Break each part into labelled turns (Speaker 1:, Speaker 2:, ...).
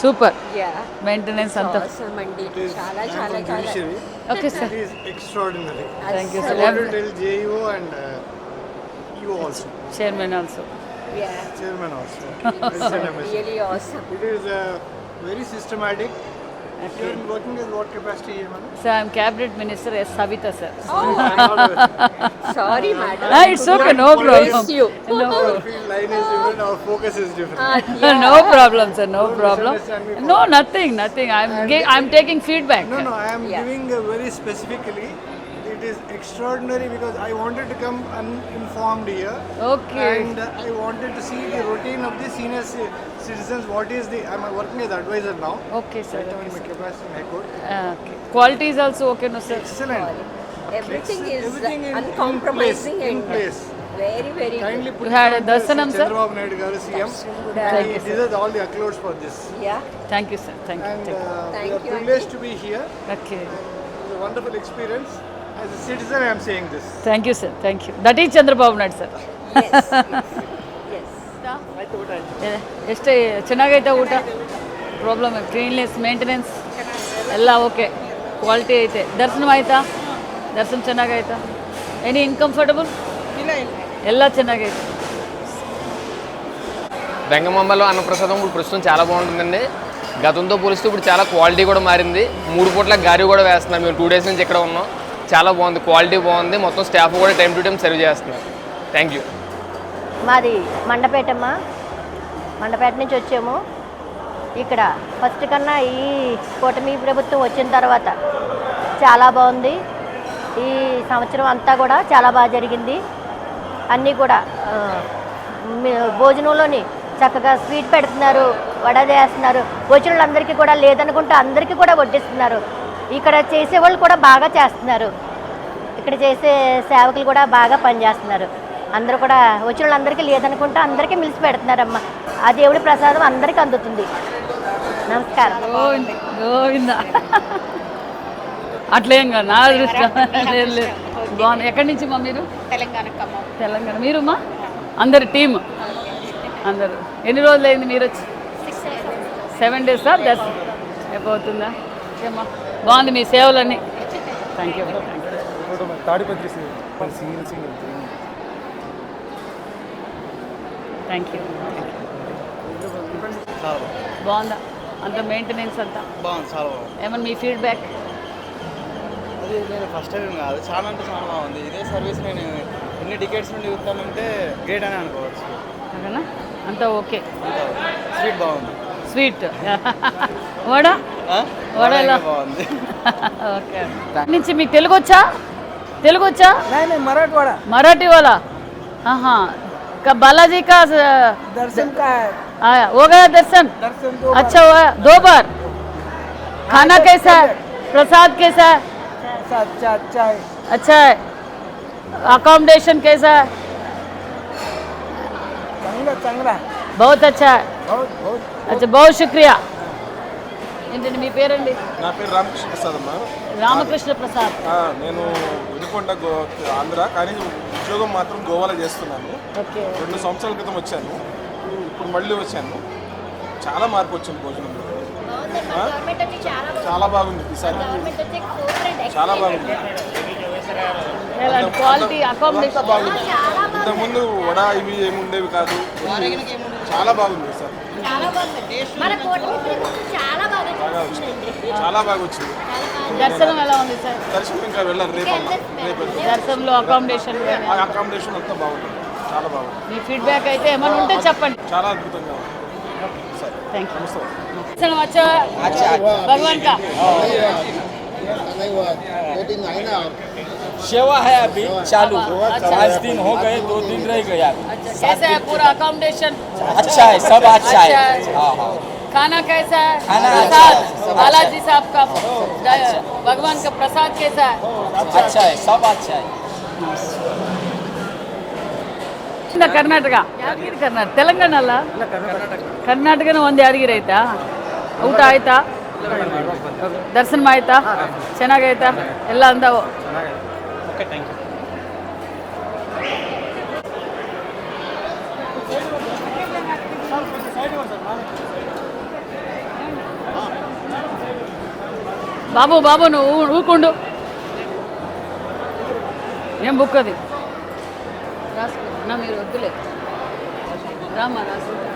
Speaker 1: Super
Speaker 2: Yeah.
Speaker 1: Maintenance అంతా
Speaker 2: Awesome అండి
Speaker 3: It is,
Speaker 2: చాలా
Speaker 3: I'm
Speaker 2: చాలా
Speaker 3: from
Speaker 2: చాలా
Speaker 3: judiciary.
Speaker 1: Okay sir
Speaker 3: It is extraordinary.
Speaker 1: Thank you
Speaker 3: I
Speaker 1: sir
Speaker 3: want to tell JEO and uh, you also,
Speaker 1: chairman also
Speaker 2: Yeah.
Speaker 3: chairman also. President MSc.
Speaker 2: Really awesome.
Speaker 3: It is uh, very systematic. Okay. You're working what capacity?
Speaker 1: Sir, I'm Cabinet Minister as Savita, sir.
Speaker 2: Oh, sorry, madam.
Speaker 1: Ah, it's okay, no problem.
Speaker 2: You.
Speaker 1: No
Speaker 3: problem. Field line is different, our focus is different.
Speaker 1: Ah, no problem, sir,
Speaker 3: no problem.
Speaker 1: No, nothing, nothing. I'm, I'm taking feedback.
Speaker 3: No, no, I am
Speaker 2: Yeah.
Speaker 3: giving uh, very specifically it is extraordinary because I wanted to come uninformed here.
Speaker 1: Okay.
Speaker 3: And I wanted to see the routine of the senior citizens. What is the? I'm working as advisor now.
Speaker 1: Okay, sir.
Speaker 3: Right okay, sir. capacity in High ah,
Speaker 1: Uh, okay. Quality is also okay, no sir.
Speaker 3: Excellent. Quality.
Speaker 2: Everything Excellent. is
Speaker 3: Everything in,
Speaker 2: uncompromising in
Speaker 3: place. In place.
Speaker 2: Very, very
Speaker 3: Kindly good. put
Speaker 1: you had a dasanam, sir.
Speaker 3: Chandrababu Naidu garu CM. He deserves all the accolades for this.
Speaker 2: Yeah.
Speaker 1: Thank you, sir. Thank
Speaker 3: you. Uh,
Speaker 2: Thank
Speaker 3: we are
Speaker 2: you.
Speaker 3: privileged to be here. Okay. And, wonderful experience. As a citizen, I am saying this.
Speaker 1: Thank you sir thank you that is Chandrababu Naidu sir
Speaker 2: Yes. yes.
Speaker 1: ಎಷ್ಟು ಚೆನ್ನಾಗೈತೆ ಊಟ problem cleanness maintenance ಎಲ್ಲ okay quality ಐತೆ ದರ್ಶನ ಆಯ್ತಾ ದರ್ಶನ ಚೆನ್ನಾಗೈತಾ any ಇನ್ಕಂಫರ್ಟಬಲ್ ಎಲ್ಲ ಚೆನ್ನಾಗೈತೆ
Speaker 4: వెంగమాంబలో అన్నప్రసాదం ఇప్పుడు ప్రస్తుతం చాలా బాగుంటుందండి గతంతో పోలిస్తే ఇప్పుడు చాలా క్వాలిటీ కూడా మారింది మూడు పూట్ల గారి కూడా వేస్తున్నాం మేము టూ డేస్ నుంచి ఇక్కడ ఉన్నాం చాలా బాగుంది క్వాలిటీ బాగుంది. మొత్తం స్టాఫ్ కూడా టైం టు టైం సర్వ్ చేస్తున్నారు. థ్యాంక్ యూ
Speaker 5: మాది మండపేటమ్మా. మండపేట నుంచి వచ్చాము. ఇక్కడ ఫస్ట్ కన్నా ఈ కూటమి ప్రభుత్వం వచ్చిన తర్వాత చాలా బాగుంది. ఈ సంవత్సరం అంతా కూడా చాలా బాగా జరిగింది. అన్నీ కూడా మీ- భోజనంలోని చక్కగా స్వీట్ పెడుతున్నారు వడ చేస్తున్నారు వచ్చిన వాళ్ళందరికీ కూడా లేదనుకుంటే అందరికీ కూడా వడ్డిస్తున్నారు. ఇక్కడ చేసేవాళ్ళు కూడా బాగా చేస్తున్నారు. ఇక్కడ చేసే సేవకులు కూడా బాగా పనిచేస్తున్నారు. అందరూ కూడా వచ్చిన వాళ్ళందరికీ లేదనుకుంటే అందరికీ మిలిసి పెడుతున్నారమ్మ ఆ దేవుడి ప్రసాదం అందరికీ అందుతుంది. నమస్కారం.
Speaker 1: గోవింద గోవింద. అట్లేం కాదు నా అదృష్టం. లేదు లేదు. బాగుంది ఎక్కడి నుంచి మా మీరు?
Speaker 6: తెలంగాణ
Speaker 1: తెలంగాణ. మీరుమా అందరు టీమ్. అందరు. ఎన్ని రోజులు అయింది మీరు వచ్చి? సెవెన్ డేస్ సార్ దర్శ అయిపోతుందా? ఏమా. బాగుంది మీ సేవలన్నీ.
Speaker 3: Thank you Tadipatri
Speaker 1: thank you బాగుందా? అంత మెయింటెనెన్స్ అంతా?
Speaker 7: బాగుంది చాలా బాగుంది.
Speaker 1: ఏమన్నా మీ ఫీడ్బ్యాక్
Speaker 7: అది నేను ఫస్ట్ టైం కాదు. చాలా అంటే చాలా బాగుంది. ఇదే సర్వీస్ నేను ఎన్ని టికెట్స్ నుండి చూస్తానంటే గ్రేట్ అని అనుకోవచ్చు.
Speaker 1: అంతా ఓకే
Speaker 7: అంత స్వీట్ బాగుంది.
Speaker 1: స్వీట్ వడ
Speaker 7: ఆ?
Speaker 1: వడ ఎలా?
Speaker 7: ఇంకా బాగుంది
Speaker 1: ఓకే నుంచి మీకు తెలుగు వచ్చా తెలుగు వచ్చా
Speaker 8: मराठवाड़ा
Speaker 1: मराठी वाला हाँ हाँ का बालाजी का
Speaker 8: दर्शन का है
Speaker 1: आया हो गया दर्शन
Speaker 8: दर्शन दो
Speaker 1: अच्छा हुआ दो बार खाना कैसा है प्रसाद कैसा है
Speaker 8: बार अच्छा अच्छा है
Speaker 1: अच्छा है अकोमोडेशन कैसा है
Speaker 8: चांगला चांगला है
Speaker 1: बहुत अच्छा है
Speaker 8: बहुत बहुत
Speaker 1: అచ్చా బహు శుక్రియా. ఏంటండి మీ పేరండి?
Speaker 9: నా పేరు రామకృష్ణ ప్రసాద్ అమ్మా.
Speaker 1: రామకృష్ణ ప్రసాద్.
Speaker 9: నేను వినుకొండ గో ఆంధ్ర కానీ ఉద్యోగం మాత్రం గోవాలో చేస్తున్నాను. రెండు సంవత్సరాల క్రితం వచ్చాను. ఇప్పుడు మళ్ళీ వచ్చాను. చాలా మార్పు వచ్చింది భోజనంలో చాలా బాగుంది. ఈసారి. చాలా బాగుంది. బాగుంది. ఇంతకుముందు వడ ఇవి ఏమి ఉండేవి కాదు చాలా బాగుంది. చాలా బాగా వచ్చింది
Speaker 1: దర్శనం ఎలా ఉంది సార్
Speaker 9: దర్శనం ఇంకా వెళ్ళాలి రేపు
Speaker 1: దర్శనంలో అకామిడేషన్
Speaker 9: అకామిడేషన్ మొత్తం బాగుంది చాలా బాగుంది
Speaker 1: మీ ఫీడ్బ్యాక్ అయితే ఏమైనా ఉంటే చెప్పండి
Speaker 9: చాలా అద్భుతంగా ఉంది
Speaker 1: థ్యాంక్ యూ దర్శనం వచ్చా
Speaker 7: सेवा है अभी चालू
Speaker 1: अच्छा।
Speaker 7: पाँच दिन हो गए दो दिन रह गया
Speaker 1: अच्छा कैसा है पूरा अकोमोडेशन
Speaker 7: अच्छा है सब अच्छा है हाँ हाँ
Speaker 1: खाना कैसा है
Speaker 7: खाना
Speaker 1: प्रसाद
Speaker 7: अच्छा है,
Speaker 1: बालाजी साहब का द- भगवान का प्रसाद कैसा है
Speaker 7: अच्छा है सब अच्छा है
Speaker 1: ಇಂದ ಕರ್ನಾಟಕ ಯಾದಗಿರಿ ಕರ್ನಾಟಕ ತೆಲಂಗಾಣ ಅಲ್ಲ ಕರ್ನಾಟಕನ ಒಂದು ಯಾದಗಿರಿ ಆಯ್ತಾ ಊಟ ಆಯ್ತಾ ದರ್ಶನ ಆಯ್ತಾ ಚೆನ್ನಾಗೈತಾ ಎಲ್ಲ ಅಂದವು
Speaker 7: ఓకే థ్యాంక్ యూ
Speaker 1: బాబు బాబు నువ్వు ఊకుండు ఏం బుక్ అది? రాసుకో. మీరు వద్దులే. రామా రాసుకుంటా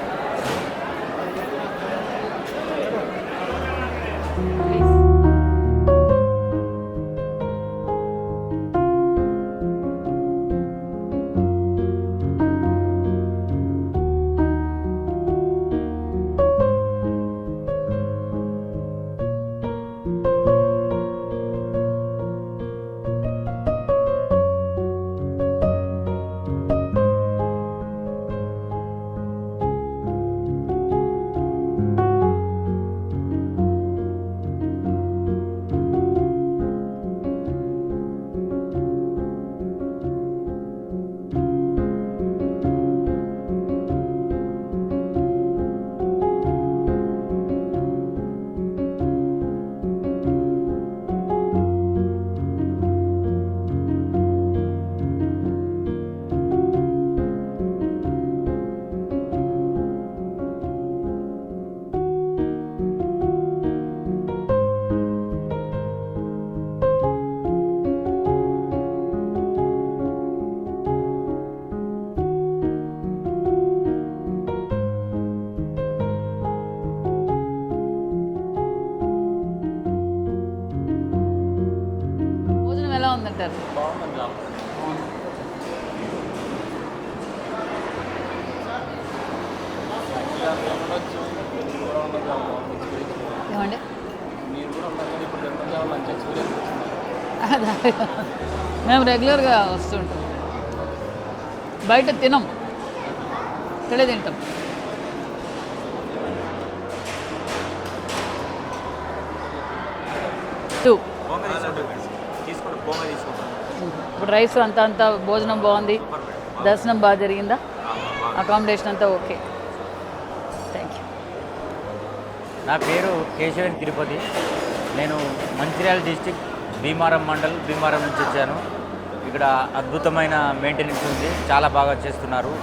Speaker 1: భోజనం ఎలా ఉందంటారు ఏమండి అదే. మేము రెగ్యులర్గా వస్తుంటాం బయట తినం ఇక్కడే తింటాం టూ ఇప్పుడు రైస్ అంతా అంతా భోజనం బాగుంది. దర్శనం బాగా జరిగిందా? అకామిడేషన్ అంతా ఓకే. థ్యాంక్ యూ
Speaker 6: నా పేరు కేశవన్ తిరుపతి. నేను మంచిర్యాల డిస్టిక్ భీమారం మండల్ భీమారం నుంచి వచ్చాను. ఇక్కడ అద్భుతమైన మెయింటెనెన్స్ ఉంది. చాలా బాగా చేస్తున్నారు.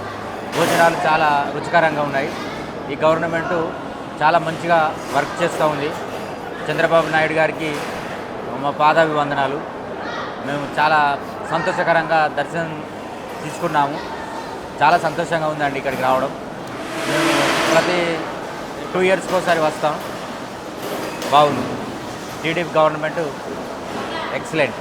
Speaker 6: భోజనాలు చాలా రుచికరంగా ఉన్నాయి. ఈ గవర్నమెంటు చాలా మంచిగా వర్క్ చేస్తూ ఉంది. చంద్రబాబు నాయుడు గారికి మా పాదాభివందనాలు. మేము చాలా సంతోషకరంగా దర్శనం తీసుకున్నాము. చాలా సంతోషంగా ఉందండి ఇక్కడికి రావడం. మేము ప్రతి టూ ఇయర్స్కి ఒకసారి వస్తాం. బాగుంది. TDP government excellent.